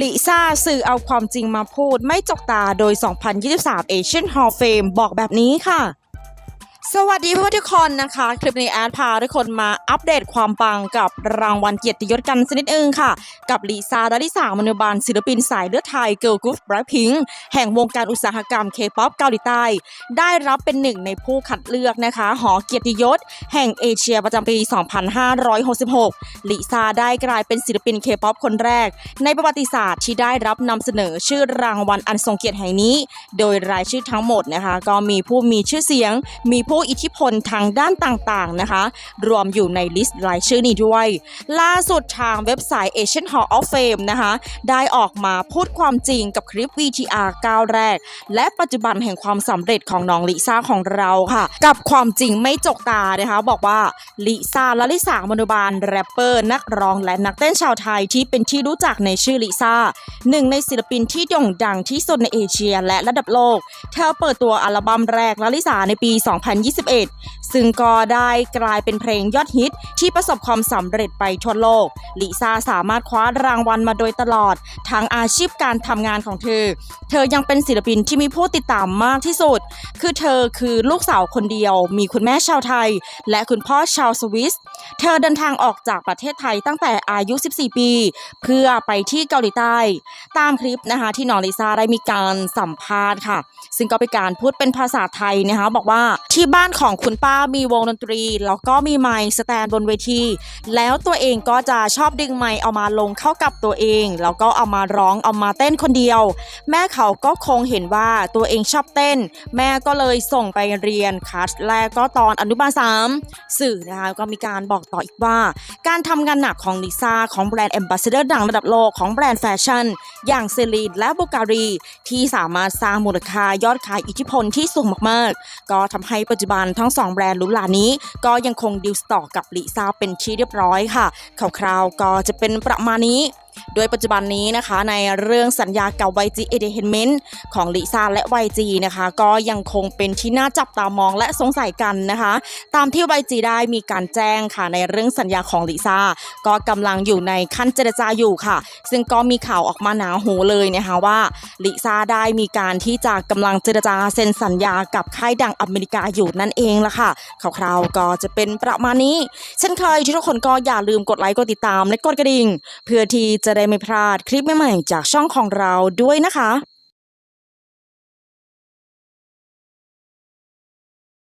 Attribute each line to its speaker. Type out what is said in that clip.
Speaker 1: ลิซ่าสื่อเอาความจริงมาพูดไม่จกตาโดย 2023 Asian Hall of Fame บอกแบบนี้ค่ะ สวัสดีเพื่อนทุกคนนะคะ คลิปนี้แอดพาทุกคนมาอัปเดตความปังกับรางวัลเกียรติยศกันสักนิดนึงค่ะ กับลิซ่าดาริสามนุบาลศิลปินสายเลือดไทยเกิร์ลกรุ๊ปแบล็คพิงแห่งวงการอุตสาหกรรมเคป๊อปเกาหลีใต้ ได้รับเป็นหนึ่งในผู้คัดเลือกนะคะ หอเกียรติยศ แห่งเอเชียประจำปี 2566ลิซาได้กลายเป็นศิลปินเคป๊อปคนแรก ในประวัติศาสตร์ที่ได้รับนำเสนอชื่อรางวัลอันทรงเกียรติแห่งนี้ โดยรายชื่อทั้งหมดนะคะ ก็มีผู้มีชื่อเสียงมีผู้อิทธิพลทางด้านต่างๆนะคะ รวมอยู่ในลิสต์รายชื่อนี้ด้วย ล่าสุดทางเว็บไซต์ Asian Hall of Fame นะคะ ได้ออกมาพูดความจริงกับคลิป VTR ก้าวแรก และปัจจุบันแห่งความสำเร็จของน้องลิซ่าของเราค่ะ กับความจริงไม่จกตานะคะ บอกว่าลิซ่าลลิสามนุบาลแรปเปอร์ นักร้องและนักเต้นชาวไทยที่เป็นที่รู้จักในชื่อลิซ่าหนึ่งในศิลปินที่โด่งดังที่สุดในเอเชียและระดับโลก เธอเปิดตัวอัลบั้มแรกลลิสาในปี2021 ซึ่งก็ได้กลายเป็นเพลงยอดฮิตที่ประสบความสำเร็จไปทั่วโลก ลิซ่าสามารถคว้ารางวัลมาโดยตลอดทั้งอาชีพการทำงานของเธอ เธอยังเป็นศิลปินที่มีผู้ติดตามมากที่สุด คือเธอคือลูกสาวคนเดียว มีคุณแม่ชาวไทย และคุณพ่อชาวสวิส เธอเดินทางออกจากประเทศไทยตั้งแต่อายุ 14 ปี เพื่อไปที่เกาหลีใต้ ตามคลิปนะคะที่น้องลิซ่าได้มีการสัมภาษณ์ค่ะ ซึ่งก็เป็นการพูดเป็นภาษาไทยนะคะบอกว่าที่บ้านของคุณป้ามีวงดนตรี แล้วก็มีไมค์สแตนบนเวที แล้วตัวเองก็จะชอบดึงไมค์เอามาลงเข้ากับตัวเอง แล้วก็เอามาร้องเอามาเต้นคนเดียว แม่เขาก็คงเห็นว่าตัวเองชอบเต้น แม่ก็เลยส่งไปเรียนคลาสแรกก็ตอนอนุบาลสามสื่อนะคะก็มีการบอกต่ออีกว่า การทำงานหนักของลิซ่าของแบรนด์แอมบาสเดอร์ดังระดับโลกของแบรนด์แฟชั่น อย่างเซรีนและบูการีที่สามารถสร้างมูลค่ายอดขายอิทธิพลที่สูงมากๆ ก็ทำให้ปัจจุบันทั้งสองแบรนด์ลุลานี้ ก็ยังคงดิวสต่อกับลิซ่าเป็นที่เรียบร้อยค่ะคร่าวๆก็จะเป็นประมาณนี้ โดยปัจจุบันนี้นะคะในเรื่องสัญญากับ YG Entertainment ของลิซ่าและ YG นะคะก็ยังคงเป็นที่น่าจับตามองและสงสัยกันนะคะ ตามที่ YG ได้มีการแจ้งค่ะในเรื่องสัญญาของลิซ่าก็กำลังอยู่ในขั้นเจรจาอยู่ค่ะ ซึ่งก็มีข่าวออกมาหนาหูเลยนะคะว่าลิซ่าได้มีการที่จะกำลังเจรจาเซ็นสัญญากับค่ายดังอเมริกาอยู่นั่นเองละค่ะคร่าวๆก็จะเป็นประมาณนี้ เช่นเคยทุกคนก็อย่าลืมกดไลค์กดติดตามและกดกระดิ่ง เพื่อที่จะจะได้ไม่พลาดคลิปใหม่ๆจากช่องของเราด้วยนะคะ